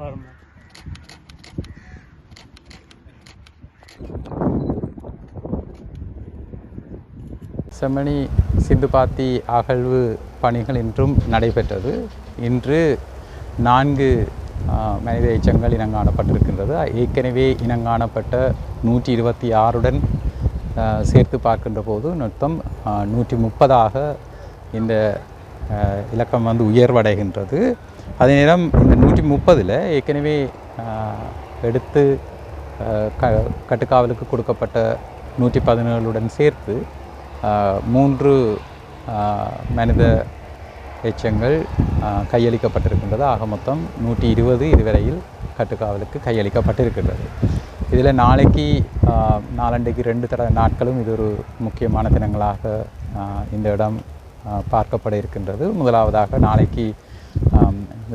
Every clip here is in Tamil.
பாருங்க. செம்மணி சிந்துபாத்தி அகழ்வு பணிகள் இன்றும் நடைபெற்றது. இன்று நான்கு மனித எச்சங்கள் இனங்காணப்பட்டிருக்கின்றது. ஏற்கனவே இனங்காணப்பட்ட நூற்றி இருபத்தி ஆறுடன் சேர்த்து பார்க்கின்ற போது மொத்தம் நூற்றி முப்பதாக இந்த இலக்கம் வந்து உயர்வடைகின்றது. அதே நேரம் இந்த நூற்றி முப்பதில் ஏற்கனவே எடுத்து க கட்டுக்காவலுக்கு கொடுக்கப்பட்ட நூற்றி பதினேழுடன் சேர்த்து மூன்று மனித எச்சங்கள் கையளிக்கப்பட்டிருக்கின்றது. ஆக மொத்தம் நூற்றி இருபது இதுவரையில் கட்டுக்காவலுக்கு கையளிக்கப்பட்டிருக்கின்றது. இதில் நாளைக்கு நாலண்டைக்கு ரெண்டு தட நாட்களும் இது ஒரு முக்கியமான தினங்களாக இந்த இடம் பார்க்கப்பட இருக்கின்றது. முதலாவதாக நாளைக்கு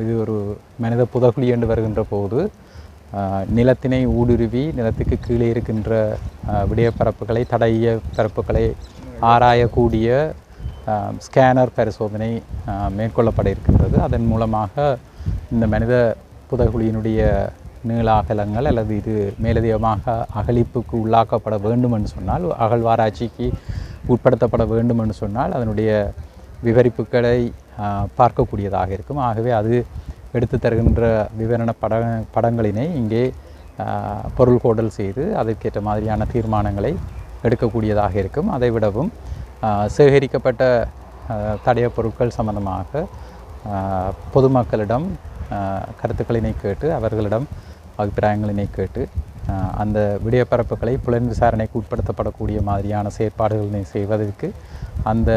இது ஒரு மனித புதகுழி என்று வருகின்ற போது நிலத்தினை ஊடுருவி நிலத்துக்கு கீழே இருக்கின்ற விடயப்பரப்புகளை தடைய பரப்புகளை ஆராயக்கூடிய ஸ்கேனர் பரிசோதனை மேற்கொள்ளப்பட இருக்கின்றது. அதன் மூலமாக இந்த மனித புதகுழியினுடைய நீள அகலங்கள் அல்லது இது மேலதிகமாக அகழிப்புக்கு உள்ளாக்கப்பட வேண்டும் என்று சொன்னால் அகழ்வாராய்ச்சிக்கு உட்படுத்தப்பட வேண்டும் என்று சொன்னால் அதனுடைய விவரிப்புகளை பார்க்கக்கூடியதாக இருக்கும். ஆகவே அது எடுத்து தருகின்ற விவரண பட படங்களினை இங்கே பொருள் கோடல் செய்து அதற்கேற்ற மாதிரியான தீர்மானங்களை எடுக்கக்கூடியதாக இருக்கும். அதை விடவும் சேகரிக்கப்பட்ட தடைய பொருட்கள் சம்பந்தமாக பொதுமக்களிடம் கருத்துக்களினை கேட்டு அவர்களிடம் அபிப்பிராயங்களினை கேட்டு அந்த விடயப்பரப்புகளை புலன் விசாரணைக்கு உட்படுத்தப்படக்கூடிய மாதிரியான செயற்பாடுகளினை செய்வதற்கு அந்த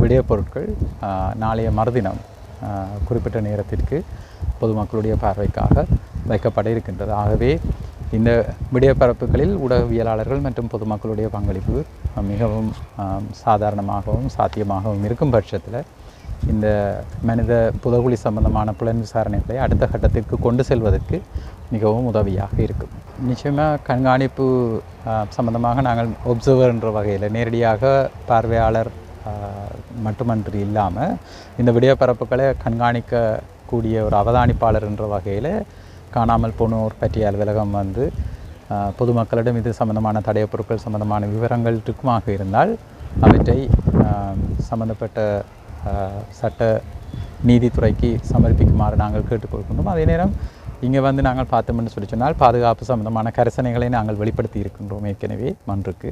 விடயப்பொருட்கள் நாளைய மறுதினம் குறிப்பிட்ட நேரத்திற்கு பொதுமக்களுடைய பார்வைக்காக வைக்கப்பட இருக்கின்றது. ஆகவே இந்த விடயப்பரப்புகளில் ஊடகவியலாளர்கள் மற்றும் பொதுமக்களுடைய பங்களிப்பு மிகவும் சாதாரணமாகவும் சாத்தியமாகவும் இருக்கும் பட்சத்தில் இந்த மனித புதகுழி சம்பந்தமான புலன் விசாரணைகளை அடுத்த கட்டத்திற்கு கொண்டு செல்வதற்கு மிகவும் உதவியாக இருக்கும். நிச்சயமாக கண்காணிப்பு சம்பந்தமாக நாங்கள் ஒப்சர்வர் என்ற வகையில் நேரடியாக பார்வையாளர் மட்டுமன்றி இல்லாமல் இந்த விடயப்பரப்புகளை கண்காணிக்கக்கூடிய ஒரு அவதானிப்பாளர் என்ற வகையில் காணாமல் போனோர் பற்றிய அலுவலகம் வந்து பொதுமக்களிடம் இது சம்பந்தமான தடைய பொருட்கள் சம்பந்தமான விவரங்கள் இருக்குமாக இருந்தால் அவற்றை சம்பந்தப்பட்ட சட்ட நீதித்துறைக்கு சமர்ப்பிக்குமாறு நாங்கள் கேட்டுக்கொள்கின்றோம். அதே நேரம் இங்கே வந்து நாங்கள் பார்த்தோம்னு சொல்லி சொன்னால் பாதுகாப்பு சம்பந்தமான கரிசனைகளை நாங்கள் வெளிப்படுத்தி இருக்கின்றோம் ஏற்கனவே மன்றுக்கு.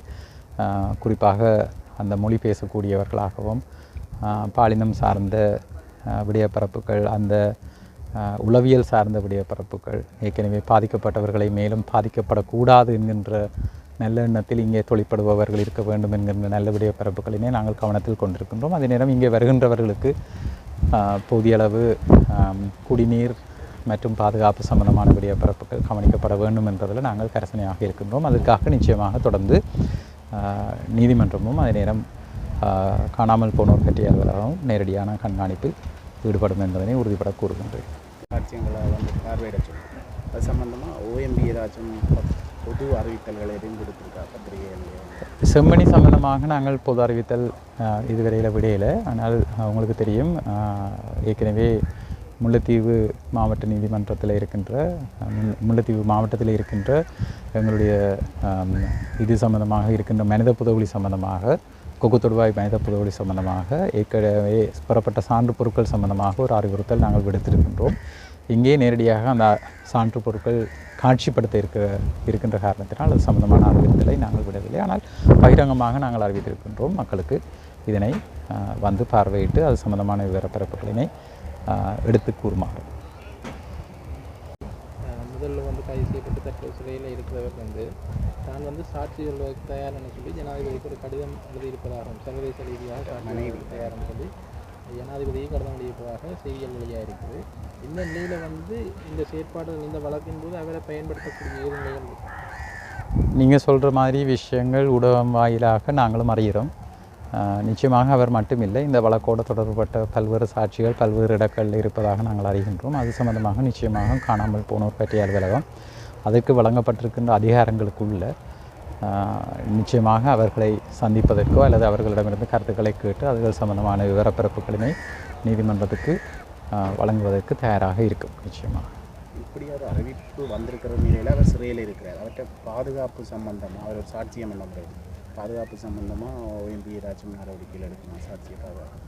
குறிப்பாக அந்த மொழி பேசக்கூடியவர்களாகவும் பாலினம் சார்ந்த விடியப்பரப்புகள் விடயப்பரப்புகள் அந்த உளவியல் சார்ந்த விடயப்பரப்புகள் ஏற்கனவே பாதிக்கப்பட்டவர்களை மேலும் பாதிக்கப்படக்கூடாது என்கின்ற நல்ல எண்ணத்தில் இங்கே தொழிற்படுபவர்கள் இருக்க வேண்டும் என்கின்ற நல்ல விடயப்பரப்புகளினை நாங்கள் கவனத்தில் கொண்டிருக்கின்றோம். அதே நேரம் இங்கே வருகின்றவர்களுக்கு போதியளவு போதிய அளவு குடிநீர் மற்றும் பாதுகாப்பு சம்பந்தமான விடயப்பரப்புகள் கவனிக்கப்பட வேண்டும் என்பதில் நாங்கள் கரசனையாக இருக்கின்றோம். அதற்காக நிச்சயமாக தொடர்ந்து நீதிமன்றமும் அதே நேரம் காணாமல் போனோர் பற்றிய அலுவலகம் நேரடியான கண்காணிப்பில் ஈடுபடும் என்பதனை உறுதிபட கூறுகின்றேன் சாட்சியங்களை வந்து பார்வையிட அது சம்மந்தமாக ஓஎம்பி ஏதாச்சும் பொது அறிவித்தல்களை எதுவும் கொடுத்துருக்கா பத்திரிகை செம்மணி சம்பந்தமாக நாங்கள் பொது அறிவித்தல் இதுவரையில் விடையில. ஆனால் உங்களுக்கு தெரியும் ஏற்கனவே முல்லைத்தீவு மாவட்ட நீதிமன்றத்தில் இருக்கின்ற முல்- முல்லைத்தீவு மாவட்டத்தில் இருக்கின்ற எங்களுடைய இது சம்பந்தமாக இருக்கின்ற மனித புதவுளி சம்பந்தமாக கொக்கு தொடுவாய் மனித புதவுளி சம்பந்தமாக ஏற்கனவே பெறப்பட்ட சான்று பொருட்கள் சம்பந்தமாக ஒரு அறிவுறுத்தல் நாங்கள் விடுத்திருக்கின்றோம். இங்கே நேரடியாக அந்த சான்று பொருட்கள் காட்சிப்படுத்த இருக்க இருக்கின்ற காரணத்தினால் அது சம்பந்தமான அறிவித்தலை நாங்கள் விடவில்லை. ஆனால் பகிரங்கமாக நாங்கள் அறிவித்திருக்கின்றோம் மக்களுக்கு. இதனை வந்து பார்வையிட்டு அது சம்பந்தமான விவரப்பரப்புகளினை எடுத்து கூறுமாறு. முதல்ல வந்து கைது செய்யப்பட்டு தற்போது சிறையில் இருக்கிறவர் வந்து தான் வந்து சாட்சி சொல்வதற்கு தயார் என சொல்லி ஜனாதிபதிக்கு ஒரு கடிதம் எழுதியிருப்பதாகவும் சர்வதேச ரீதியாக சாட்சி தயார்னு சொல்லி ஜனாதிபதியை கடிதம் எழுதியிருப்பதாக செய்திகள் வெளியாக இருக்குது. இந்த நிலையில் வந்து இந்த செயற்பாடுகள் இந்த வழக்கின் போது அவரை பயன்படுத்தக்கூடிய நிலைகள். நீங்கள் சொல்கிற மாதிரி விஷயங்கள் ஊடகம் வாயிலாக நாங்களும் அறிகிறோம். நிச்சயமாக அவர் மட்டுமில்லை. இந்த வழக்கோடு தொடர்புபட்ட பல்வேறு சாட்சிகள் பல்வேறு இடங்களில் இருப்பதாக நாங்கள் அறிகின்றோம். அது சம்பந்தமாக நிச்சயமாக காணாமல் போனோர் பற்றிய அலுவலகம் அதற்கு வழங்கப்பட்டிருக்கின்ற அதிகாரங்களுக்குள்ள நிச்சயமாக அவர்களை சந்திப்பதற்கோ அல்லது அவர்களிடமிருந்து கருத்துக்களை கேட்டு அதுகள் சம்பந்தமான விவரப்பிறப்புகளுமே நீதிமன்றத்துக்கு வழங்குவதற்கு தயாராக இருக்கும். நிச்சயமாக. இப்படி ஒரு அறிவிப்பு வந்திருக்கிற நிலையில் அவர் சிறையில் இருக்கிறார். அவர்கிட்ட பாதுகாப்பு சம்பந்தமாக அவர் சாட்சியம் என்ன முறை பாதுகாப்பு சம்பந்தமாக ஓஎம்பி ஏதாச்சும் நடவடிக்கைகள் எடுக்கணும்? சாட்சியை பாதுகாப்பு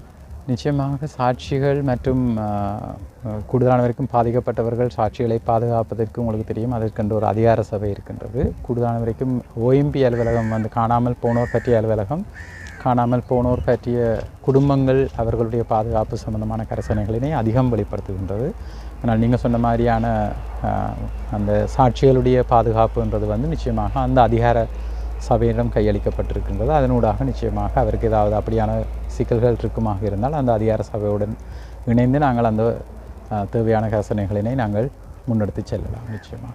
நிச்சயமாக சாட்சிகள் மற்றும் கூடுதலானவருக்கும் வரைக்கும் பாதிக்கப்பட்டவர்கள் சாட்சிகளை பாதுகாப்பதற்கு உங்களுக்கு தெரியும். அதற்கென்று ஒரு அதிகார சபை இருக்கின்றது. கூடுதலானவரைக்கும் ஓஎம்பி அலுவலகம் வந்து காணாமல் போனோர் பற்றிய அலுவலகம் காணாமல் போனோர் பற்றிய குடும்பங்கள் அவர்களுடைய பாதுகாப்பு சம்பந்தமான கரசனைகளினை அதிகம் வெளிப்படுத்துகின்றது. ஆனால் நீங்கள் சொன்ன மாதிரியான அந்த சாட்சிகளுடைய பாதுகாப்புன்றது வந்து நிச்சயமாக அந்த அதிகார சபையிடம் கையளிக்கப்பட்டிருக்கின்றது. அதனூடாக நிச்சயமாக அவருக்கு ஏதாவது அப்படியான சிக்கல்கள் இருக்குமாக இருந்தால் அந்த அதிகார சபையுடன் இணைந்து நாங்கள் அந்த தேவையான கசனைகளினை நாங்கள் முன்னெடுத்து செல்லலாம் நிச்சயமாக.